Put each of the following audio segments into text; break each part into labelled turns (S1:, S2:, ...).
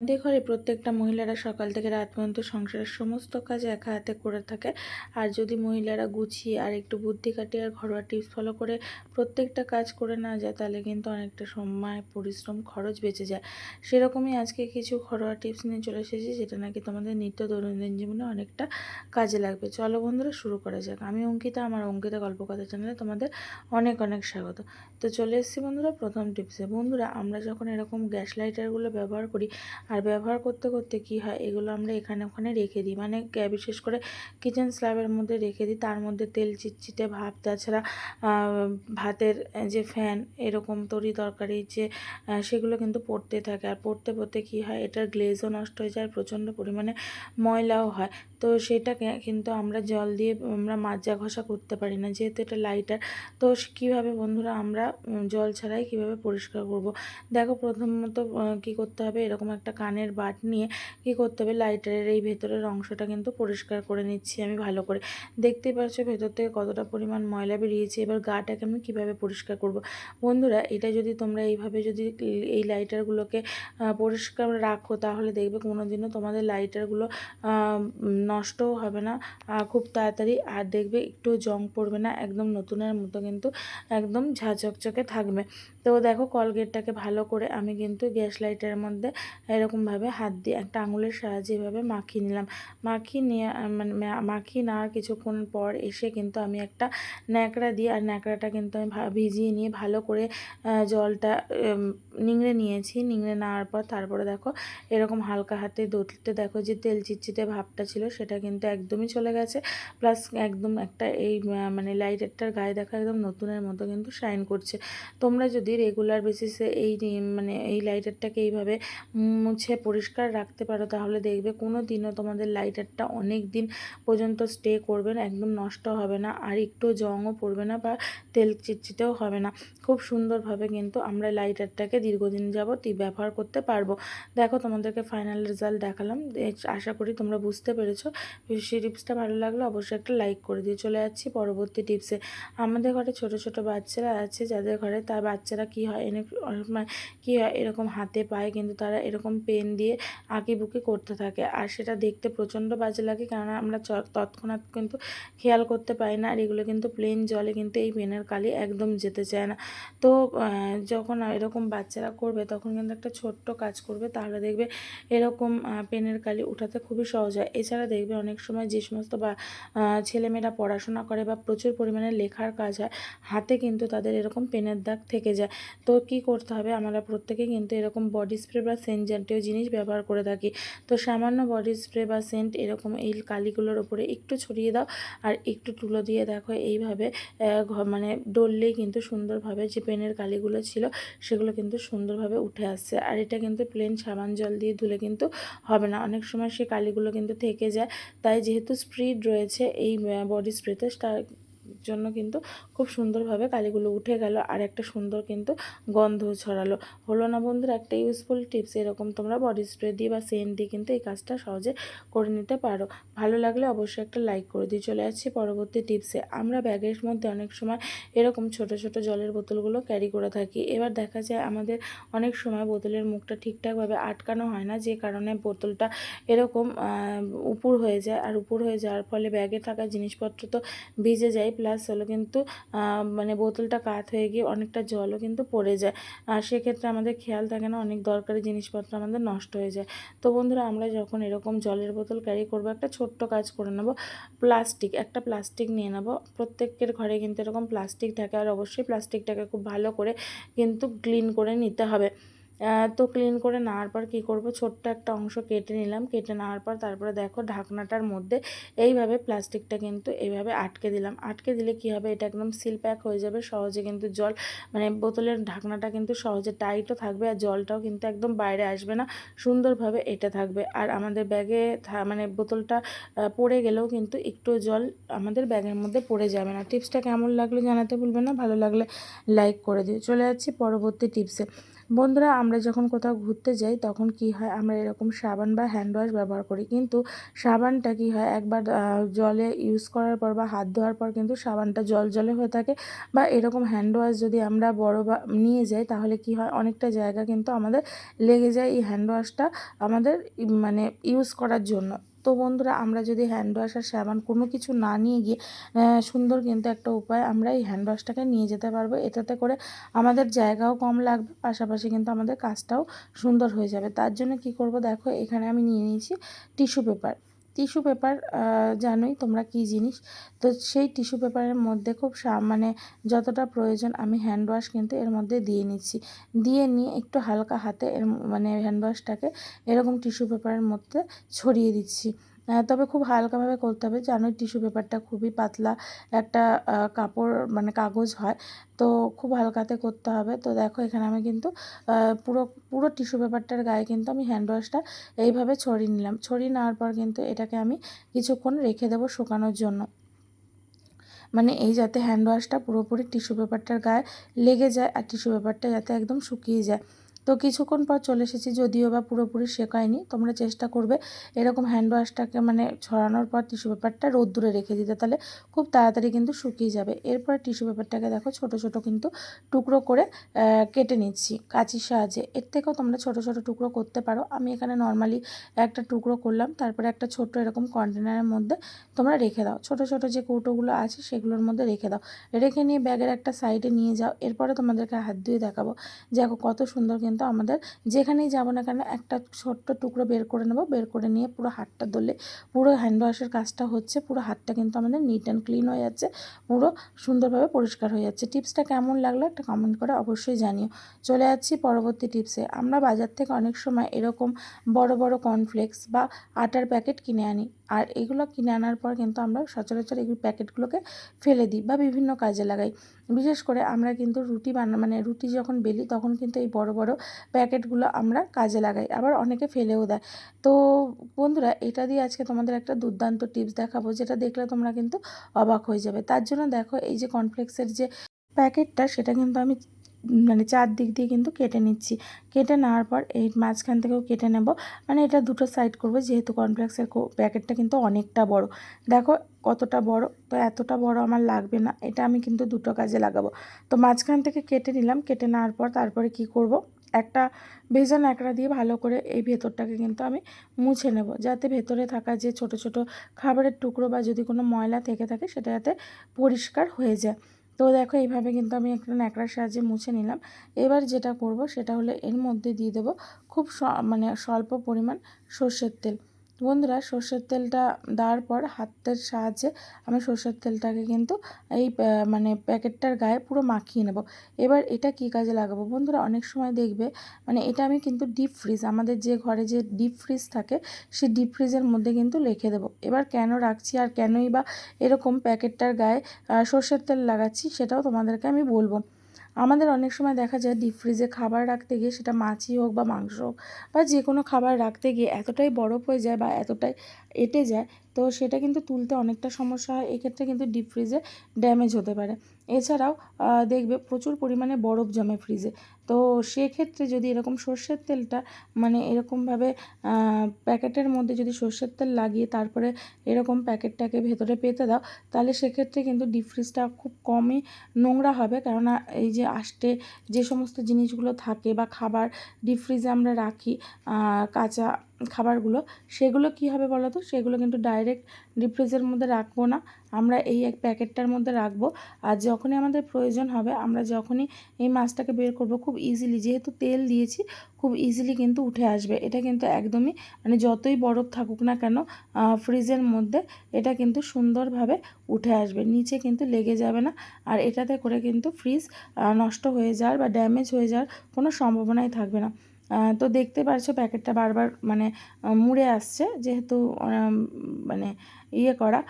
S1: আমাদের ঘরে প্রত্যেকটা মহিলারা সকাল থেকে রাত পর্যন্ত সংসারের সমস্ত কাজ একা হাতে করে থাকে। আর যদি মহিলারা গুছিয়ে আর একটু বুদ্ধি কাটিয়ে আর ঘরোয়া টিপস ফলো করে প্রত্যেকটা কাজ করে না যায়, তাহলে কিন্তু অনেকটা সময়, পরিশ্রম, খরচ বেঁচে যায়। সেরকমই আজকে কিছু ঘরোয়া টিপস নিয়ে চলে এসেছি, যেটা নাকি তোমাদের নিত্য দৈনন্দিন জীবনে অনেকটা কাজে লাগবে। চলো বন্ধুরা, শুরু করা যাক। আমি অঙ্কিতা, আমার অঙ্কিতা গল্পকথা চ্যানেলে তোমাদের অনেক অনেক স্বাগত। তো চলে এসেছি বন্ধুরা, প্রথম টিপসে বন্ধুরা, আমরা যখন এরকম গ্যাস লাইটারগুলো ব্যবহার করি আর ব্যবহার করতে করতে কি হয়? এগুলো আমরা এখানে, ওখানে রেখে দিই। মানে বিশেষ করে কিচেন স্ল্যাবের মধ্যে রেখে দিই। তার মধ্যে তেল চিটচিটে ভাব, তাছাড়া ভাতের যে ফ্যান এরকম তরি তরকারি যে সেগুলো কিন্তু পড়তে থাকে। আর পড়তে পড়তে কি হয়? এটার গ্লেজও নষ্ট হয়ে যায়, প্রচণ্ড পরিমাণে ময়লাও হয়। তো সেটাকে কিন্তু আমরা জল দিয়ে আমরা মাজা ঘষা করতে পারি না। যেহেতু এটা লাইটার তো কীভাবে বন্ধুরা আমরা জল ছাড়াই কীভাবে পরিষ্কার করব? দেখো, প্রথমত কি করতে হবে? এরকম একটা কানের বাট নিয়ে কি করতে হবে? লাইটারের এই ভেতরের অংশটা কিন্তু পরিষ্কার করে নিচ্ছি আমি ভালো করে। দেখতেই পাচ্ছ ভেতর থেকে কতটা পরিমাণ ময়লা বেরিয়েছে। এবার গাটাকে আমি কীভাবে পরিষ্কার করব? বন্ধুরা, এটা যদি তোমরা এইভাবে যদি এই লাইটারগুলোকে পরিষ্কার রাখো তাহলে দেখবে কোনো দিনও তোমাদের লাইটারগুলো নষ্টও হবে না খুব তাড়াতাড়ি। আর দেখবে একটু জং পড়বে না, একদম নতুনের মতো কিন্তু একদম ঝাঁচকচকে থাকবে। তো দেখো কলগেটটাকে ভালো করে আমি কিন্তু গ্যাস লাইটারের মধ্যে এরকমভাবে হাত দিয়ে একটা আঙুলের সাহায্যে এভাবে মাখিয়ে নিলাম। মাখিয়ে নিয়ে মানে মাখিয়ে নেওয়ার কিছুক্ষণ পর এসে কিন্তু আমি একটা ন্যাকড়া দিই আর ন্যাকড়াটা কিন্তু আমি ভিজিয়ে নিয়ে ভালো করে জলটা নিংড়ে নিয়েছি। নিংড়ে নেওয়ার পর তারপরে দেখো এরকম হালকা হাতে দোততে দেখো যে তেল চিটচিটে ভাবটা ছিল, সেটা কিন্তু একদমই চলে গেছে। প্লাস একদম একটা এই মানে লাইটারটার গায়ে দেখা একদম নতুনের মতো কিন্তু শাইন করছে। তোমরা যদি রেগুলার বেসিসে এই মানে এই লাইটারটাকে এইভাবে মুছে পরিষ্কার রাখতে পারো, তাহলে দেখবে কোনো দিনও তোমাদের লাইটারটা অনেক দিন পর্যন্ত স্টে করবে না, একদম নষ্ট হবে না, আর একটু জংও পড়বে না বা তেল চিটচিটেও হবে না। খুব সুন্দরভাবে কিন্তু আমরা লাইটারটাকে দীর্ঘদিন যাবত ব্যবহার করতে পারব। দেখো তোমাদেরকে ফাইনাল রেজাল্ট দেখালাম আশা করি তোমরা বুঝতে পেরেছ। সেই টিপসটা ভালো লাগলে অবশ্যই একটা লাইক করে দিয়ে চলে যাচ্ছি পরবর্তী টিপসে আমাদের ঘরে ছোট ছোট বাচ্চারা আছে, যাদের ঘরে তার বাচ্চারা কি হয়, এনে কী হয়, এরকম হাতে পায় কিন্তু তারা এরকম পেন দিয়ে বুকি করতে থাকে। আর সেটা দেখতে প্রচণ্ড বাজে লাগে কেননা আমরা তৎক্ষণাৎ কিন্তু খেয়াল করতে পারি না। আর এগুলো কিন্তু প্লেন জলে কিন্তু এই পেনের কালি একদম যেতে চায় না। তো যখন এরকম বাচ্চারা করবে, তখন কিন্তু একটা ছোট্ট কাজ করবে। তাহলে দেখবে এরকম পেনের কালি উঠাতে খুবই সহজ হয়। এছাড়া দেখবে অনেক সময় যে সমস্ত বা ছেলেমেয়েরা পড়াশোনা করে বা প্রচুর পরিমাণে লেখার কাজ হয়, হাতে কিন্তু তাদের এরকম পেনের দাগ থেকে যায়। তো কি করতে হবে? আমরা প্রত্যেকে কিন্তু এরকম বডি স্প্রে বা সেন্ট জাতীয় জিনিস ব্যবহার করে থাকি। তো সামান্য বডি স্প্রে বা সেন্ট এরকম এই কালিগুলোর ওপরে একটু ছড়িয়ে দাও আর একটু তুলো দিয়ে দেখো এইভাবে মানে ডললেই কিন্তু সুন্দরভাবে যে পেনের কালিগুলো ছিল সেগুলো কিন্তু সুন্দরভাবে উঠে আসছে। আর এটা কিন্তু প্লেন সাবান জল দিয়ে ধুলে কিন্তু হবে না। অনেক সময় সেই কালিগুলো কিন্তু থেকে যায়। তাই যেহেতু স্প্রিড রয়েছে এই বডি স্প্রেতে জন্য কিন্তু খুব সুন্দরভাবে কালিগুলো উঠে গেল আর একটা সুন্দর কিন্তু গন্ধ ছড়ালো। হলো না বন্ধুরা, একটা ইউজফুল টিপস এরকম তোমরা বডি স্প্রে দিয়ে বা সেন্ট দিয়ে কিন্তু এই কাজটা সহজে করে নিতে পারো। ভালো লাগলে অবশ্যই একটা লাইক করে দিয়ে চলে আসছি পরবর্তী টিপসে আমরা ব্যাগের মধ্যে অনেক সময় এরকম ছোট ছোট জলের বোতলগুলো ক্যারি করে থাকি। এবার দেখা যায় আমাদের অনেক সময় বোতলের মুখটা ঠিকঠাকভাবে আটকানো হয় না, যে কারণে বোতলটা এরকম উপর হয়ে যায়। আর উপর হয়ে যাওয়ার ফলে ব্যাগে থাকা জিনিসপত্র তো ভিজে যায় প্লাস হলো কিন্তু মানে বোতলটা কাত হয়ে গিয়ে অনেকটা জলও কিন্তু পড়ে যায়। আর সেক্ষেত্রে আমাদের খেয়াল থাকে না, অনেক দরকারি জিনিসপত্র আমাদের নষ্ট হয়ে যায়। তো বন্ধুরা, আমরা যখন এরকম জলের বোতল ক্যারি করব, একটা ছোট্ট কাজ করে নেব প্লাস্টিক একটা প্লাস্টিক নিয়ে নেব। প্রত্যেকের ঘরে কিন্তু এরকম প্লাস্টিক থাকে, আর অবশ্যই প্লাস্টিকটাকে খুব ভালো করে কিন্তু ক্লিন করে নিতে হবে। তো ক্লিন করে নেওয়ার পর কী করব? ছোট্ট একটা অংশ কেটে নিলাম। কেটে নেওয়ার পর তারপরে দেখো ঢাকনাটার মধ্যে এইভাবে প্লাস্টিকটা কিন্তু এইভাবে আটকে দিলাম। আটকে দিলে কি হবে? এটা একদম সিল প্যাক হয়ে যাবে। সহজে কিন্তু জল মানে বোতলের ঢাকনাটা কিন্তু সহজে টাইটও থাকবে আর জলটাও কিন্তু একদম বাইরে আসবে না। সুন্দরভাবে এটা থাকবে। আর আমাদের ব্যাগে মানে বোতলটা পড়ে গেলেও কিন্তু একটু জল আমাদের ব্যাগের মধ্যে পড়ে যাবে না। টিপসটা কেমন লাগল জানাতে ভুলবেন না। ভালো লাগলে লাইক করে দিও। চলে যাচ্ছি পরবর্তী টিপসে। বন্ধুরা, আমরা যখন কোথাও ঘুরতে যাই, তখন কি হয়, আমরা এরকম সাবান বা হ্যান্ড ওয়াশ ব্যবহার করি। কিন্তু সাবানটা কি হয়, একবার জলে ইউজ করার পর বা হাত ধোয়ার পর কিন্তু সাবানটা জল জলে হয়ে থাকে বা এরকম হ্যান্ড ওয়াশ যদি আমরা বড় বা, নিয়ে যাই, তাহলে কি হয়, অনেকটা জায়গা কিন্তু আমাদের লেগে যায় এই হ্যান্ড ওয়াশটা আমাদের মানে ইউজ করার জন্য। তো বন্ধুরা, আমরা যদি হ্যান্ড ওয়াশ আর সাবান কোনো কিছু না নিয়ে গিয়ে সুন্দর কিন্তু একটা উপায় আমরা এই হ্যান্ড ওয়াশটাকে নিয়ে যেতে পারব। এটাতে করে আমাদের জায়গাও কম লাগবে, পাশাপাশি কিন্তু আমাদের কাজটাও সুন্দর হয়ে যাবে। তার জন্য কি করব? দেখো, এখানে আমি নিয়ে নিয়েছি টিস্যু পেপার। টিস্যু পেপার জানোই তোমরা কি জিনিস। তো সেই টিস্যু পেপারের মধ্যে খুব মানে যতটা প্রয়োজন আমি হ্যান্ড ওয়াশ কিন্তু এর মধ্যে দিয়ে নিচ্ছি। দিয়ে নিয়ে একটু হালকা হাতে এর মানে হ্যান্ড ওয়াশটাকে এরকম টিস্যু পেপারের মধ্যে ছড়িয়ে দিচ্ছি। তবে খুব হালকাভাবে করতে হবে। জানোই টিস্যু পেপারটা খুবই পাতলা একটা কাপড় মানে কাগজ হয়। তো খুব হালকাতে করতে হবে। তো দেখো এখানে আমি কিন্তু পুরো পুরো টিস্যু পেপারটার গায়ে কিন্তু আমি হ্যান্ড ওয়াশটা এইভাবে ছড়িয়ে নিলাম। ছড়িয়ে নেওয়ার পর কিন্তু এটাকে আমি কিছুক্ষণ রেখে দেবো শুকানোর জন্য। মানে এই যাতে হ্যান্ড ওয়াশটা পুরোপুরি টিস্যু পেপারটার গায়ে লেগে যায় আর টিস্যু পেপারটা যাতে একদম শুকিয়ে যায়। তো কিছুক্ষণ পর চলে এসেছি, যদিও বা পুরোপুরি শেখায়নি, তোমরা চেষ্টা করবে এরকম হ্যান্ড ওয়াশটাকে মানে ছড়ানোর পর টিস্যু পেপারটা রোদ্দুরে রেখে দিতে, তাহলে খুব তাড়াতাড়ি কিন্তু শুকিয়ে যাবে। এরপর টিস্যু পেপারটাকে দেখো ছোট ছোট কিন্তু টুকরো করে কেটে নিচ্ছি কাঁচির সাহায্যে। এর থেকেও তোমরা ছোট ছোট টুকরো করতে পারো। আমি এখানে নর্মালি একটা টুকরো করলাম, তারপরে একটা ছোট্ট এরকম কন্টেনারের মধ্যে তোমরা রেখে দাও। ছোট ছোট যে কৌটোগুলো আছে সেগুলোর মধ্যে রেখে দাও। রেখে নিয়ে ব্যাগের একটা সাইডে নিয়ে যাও। এরপরে তোমাদেরকে হাত দিয়ে দেখাবো। দেখো কত সুন্দর কিন্তু আমাদের যেখানেই যাব না কেন একটা ছোট্ট টুকরো বের করে নেব, বের করে নিয়ে পুরো হাতটা ধরলে পুরো হ্যান্ড ওয়াশের কাজটা হচ্ছে, পুরো হাতটা কিন্তু আমাদের নিট অ্যান্ড ক্লিন হয়ে যাচ্ছে, পুরো সুন্দরভাবে পরিষ্কার হয়ে যাচ্ছে। টিপসটা কেমন লাগল একটা কমেন্ট করে অবশ্যই জানিও। চলে যাচ্ছি পরবর্তী টিপসে আমরা বাজার থেকে অনেক সময় এরকম বড় বড় কর্নফ্লেক্স বা আটার প্যাকেট কিনে আনি, আর এগুলো কিনে আনার পর কিন্তু আমরা সচরাচর এই প্যাকেটগুলোকে ফেলে দিই বা বিভিন্ন কাজে লাগাই। বিশেষ করে আমরা কিন্তু রুটি বানা মানে রুটি যখন বেলি তখন কিন্তু এই বড় বড় প্যাকেটগুলো আমরা কাজে লাগাই, আবার অনেকে ফেলেও দেয়। তো বন্ধুরা, এটা দিয়ে আজকে তোমাদের একটা দুর্দান্ত টিপস দেখাবো, যেটা দেখলে তোমরা কিন্তু অবাক হয়ে যাবে। তার জন্য দেখো, এই যে কর্নফ্লেক্সের যে প্যাকেটটা, সেটা কিন্তু আমি মানে চারদিক দিয়ে কিন্তু কেটে নিচ্ছি। কেটে নেওয়ার পর এই মাঝখান থেকেও কেটে নেব। মানে এটা দুটো সাইড করব, যেহেতু কর্নফ্লেক্সের প্যাকেটটা কিন্তু অনেকটা বড়। দেখো কতটা বড়, তো এতটা বড় আমার লাগবে না, এটা আমি কিন্তু দুটো কাজে লাগাবো। তো মাঝখান থেকে কেটে নিলাম, কেটে নেওয়ার পর তারপরে কি করব? একটা ভেজা ন্যাকড়া দিয়ে ভালো করে এই ভেতরটাকে কিন্তু আমি মুছে নেব। যাতে ভেতরে থাকা যে ছোট ছোট খাবারের টুকরো বা যদি কোনো ময়লা থেকে থাকে সেটা যাতে পরিষ্কার হয়ে যায়। তো দেখো এইভাবে কিন্তু আমি একটা ন্যাকড়ার সাহায্যে মুছে নিলাম। এবার যেটা করব সেটা হলে এর মধ্যে দিয়ে দেবো খুব মানে স্বল্প পরিমাণ সর্ষের তেল। বন্ধুরা সর্ষের তেলটা দেওয়ার পর হাতের সাহায্যে আমি সর্ষের তেলটাকে কিন্তু এই মানে প্যাকেটটার গায়ে পুরো মাখিয়ে নেব। এবার এটা কি কাজে লাগাবো? বন্ধুরা অনেক সময় দেখবে মানে এটা আমি কিন্তু ডিপ ফ্রিজ আমাদের যে ঘরে যে ডিপ ফ্রিজ থাকে সেই ডিপ ফ্রিজের মধ্যে কিন্তু রেখে দেবো। এবার কেন রাখছি আর কেনই বা এরকম প্যাকেটটার গায়ে সর্ষের তেল লাগাচ্ছি সেটাও তোমাদেরকে আমি বলব। আমাদের অনেক সময় দেখা যায় ডিপ ফ্রিজে খাবার রাখতে গিয়ে সেটা মাছই হোক বা মাংস হোক বা যে কোনো খাবার রাখতে গিয়ে এতটাই বরফ হয়ে যায় বা এতটাই এঁটে যায়, তো সেটা কিন্তু তুলতে অনেকটা সমস্যা হয়। এক্ষেত্রে কিন্তু ডিপ ফ্রিজে ড্যামেজ হতে পারে। এছাড়াও দেখবে প্রচুর পরিমাণে বরফ জমে ফ্রিজে তো সেক্ষেত্রে যদি এরকম সর্ষের তেলটা মানে এরকমভাবে প্যাকেটের মধ্যে যদি সর্ষের তেল লাগিয়ে তারপরে এরকম প্যাকেটটাকে ভেতরে পেতে দাও, তাহলে সেক্ষেত্রে কিন্তু ডিপ ফ্রিজটা খুব কমই নোংরা হবে। কেননা এই যে আষ্টে যে সমস্ত জিনিসগুলো থাকে বা খাবার ডিপ ফ্রিজে আমরা রাখি কাঁচা খাবারগুলো, সেগুলো কি হবে বলো তো? সেগুলো কিন্তু ডাইরেক্ট ডিপ ফ্রিজের মধ্যে রাখব না। আমরা এই এক প্যাকেটটার মধ্যে রাখব। আর যখনই আমাদের প্রয়োজন হবে, আমরা যখনই এই মাছটাকে বের করব, খুব ইজিলি যেহেতু তেল দিয়েছি, খুব ইজিলি কিন্তু উঠে আসবে। এটা কিন্তু একদমই মানে যতই বরফ থাকুক না কেন ফ্রিজের মধ্যে এটা কিন্তু সুন্দরভাবে উঠে আসবে। নিচে কিন্তু লেগে যাবে না। আর এটাতে করে কিন্তু ফ্রিজ নষ্ট হয়ে যাওয়ার বা ড্যামেজ হয়ে যাওয়ার কোনো সম্ভাবনাই থাকবে না। তো দেখতে পারছ প্যাকেটটা বারবার মানে মুড়ে আসছে যেহেতু মানে ইয়ে করা।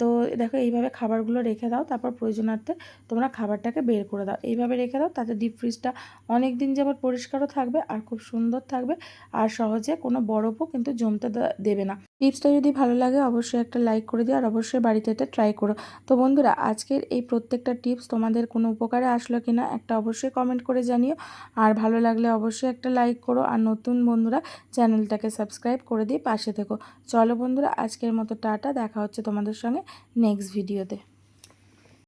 S1: তো দেখো এইভাবে খাবারগুলো রেখে দাও, তারপর প্রয়োজনার্থে তোমরা খাবারটাকে বের করে দাও। এইভাবে রেখে দাও, তাতে ডিপ ফ্রিজটা অনেক দিন যাবত পরিষ্কারও থাকবে আর খুব সুন্দর থাকবে। আর সহজে কোনো বরফও কিন্তু জমতে দেবে না। টিপসটা যদি ভালো লাগে, অবশ্যই একটা লাইক করে দিও আর অবশ্যই বাড়িতে এটা ট্রাই করো। তো বন্ধুরা, আজকের এই প্রত্যেকটা টিপস তোমাদের কোনো উপকারে আসলো কি না একটা অবশ্যই কমেন্ট করে জানিও। আর ভালো লাগলে অবশ্যই একটা লাইক করো আর নতুন বন্ধুরা, চ্যানেলটাকে সাবস্ক্রাইব করে দিয়ে পাশে থেকো। চলো বন্ধুরা, আজকের মতো টাটা, দেখা হচ্ছে তোমাদের সঙ্গে নেক্সট ভিডিওতে।